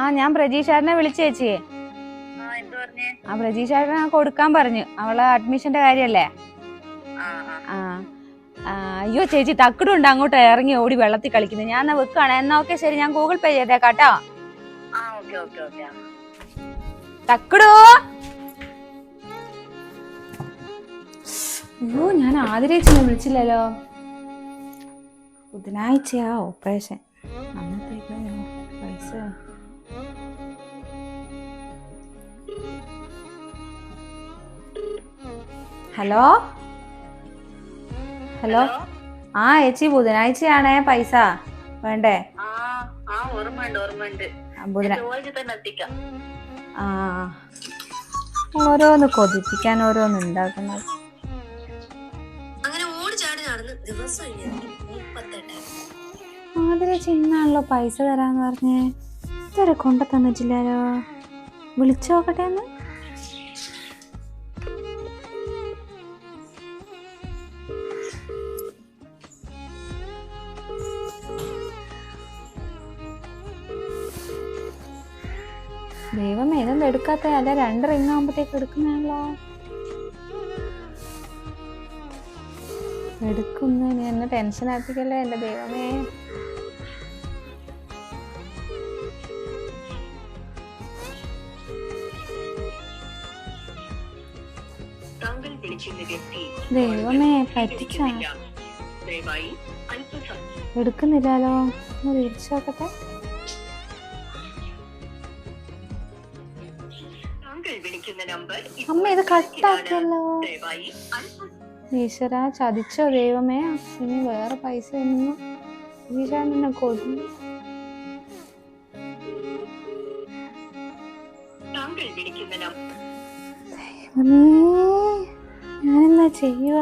ആ ഞാൻ പ്രജീഷാരനെ വിളിച്ചേച്ചിയെ ആ പ്രജീഷാരനെ കൊടുക്കാൻ പറഞ്ഞു. അവളെ അഡ്മിഷന്റെ കാര്യല്ലേ? ആ അയ്യോ ചേച്ചി തക്കടുണ്ട് അങ്ങോട്ട് ഇറങ്ങി ഓടി വെള്ളത്തിൽ കളിക്കുന്നത്. ഞാൻ എന്നാ വെക്കാണ്? എന്നാ ഓക്കെ ശരി ഞാൻ ഗൂഗിൾ പേ ചെയ്തേക്കാം കേട്ടോ ആ ഓക്കെ ഓക്കെ ഓക്കെ. തക്കടോ? അയ്യോ ഞാൻ ആദരേച്ചിനെ വിളിച്ചില്ലല്ലോ. ബുധനാഴ്ചയാ ഓപ്പറേഷൻ അന്നത്തേക്ക് പൈസ ഹലോ? ഹലോ? ആ ചേച്ചി ബുധനാഴ്ചയാണേ പൈസ വേണ്ടേ? ആ ഓരോന്ന് കൊതിപ്പിക്കാൻ ഓരോന്ന് ഉണ്ടാക്കുന്നത്. മാതിരി ചിന്നാണല്ലോ പൈസ തരാന്ന് പറഞ്ഞേ. ഇതുവരെ കൊണ്ട തന്നിട്ടില്ലല്ലോ വിളിച്ചു നോക്കട്ടെ എന്ന് ദൈവം ഏതൊന്നും എടുക്കാത്ത അല്ല രണ്ട് റിങ് ആകുമ്പോഴത്തേക്ക് എടുക്കുന്നതാണല്ലോ. എടുക്കുന്നു എന്നെ ടെൻഷൻ ആക്കിക്കല്ലേ എന്റെ ദൈവമേ. താങ്കൾ വിളിക്കുന്ന വ്യക്തി ദൈവമേ പറ്റിച്ച. ദയവായി അല്പസമയം എടുക്കുന്നില്ലല്ലോ. ഒന്ന് വിളിച്ചു നോക്കട്ടെ. താങ്കൾ വിളിക്കുന്ന നമ്പർ അമ്മ ഇത് കട്ടാക്കിയല്ലോ. ദയവായി ഈശ്വര ചതിച്ചോ ദൈവമേ. ഇനി വേറെ പൈസ ഒന്നും ഈശ്വര നിന്നെ കൊതി താങ്കൾ വിളിക്കുന്ന നമ്പർ ദൈവമേ. ചെയ്യുക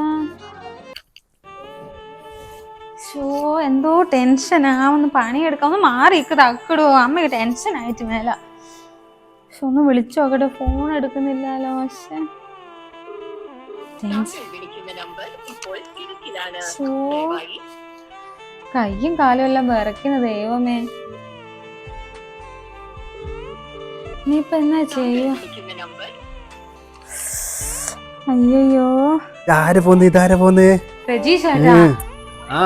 ഷോ എന്തോ ടെൻഷനാ. ഒന്ന് പണിയെടുക്കാം. ഒന്ന് മാറി തക്കിടോ അമ്മയ്ക്ക് ടെൻഷനായിട്ട് മേല. പക്ഷെ ഒന്ന് വിളിച്ചു. നോക്കട്ടെ ഫോൺ എടുക്കുന്നില്ലല്ലോ പക്ഷെ കയ്യും കാലും എല്ലാം വിറയ്ക്കുന്ന ദൈവമേ. നീ ഇപ്പൊ എന്നാ നമ്പർ അയ്യോ ഇതാരെ പോന്ന് ഇതാരെ പോന്ന്? രജീഷ് ആ.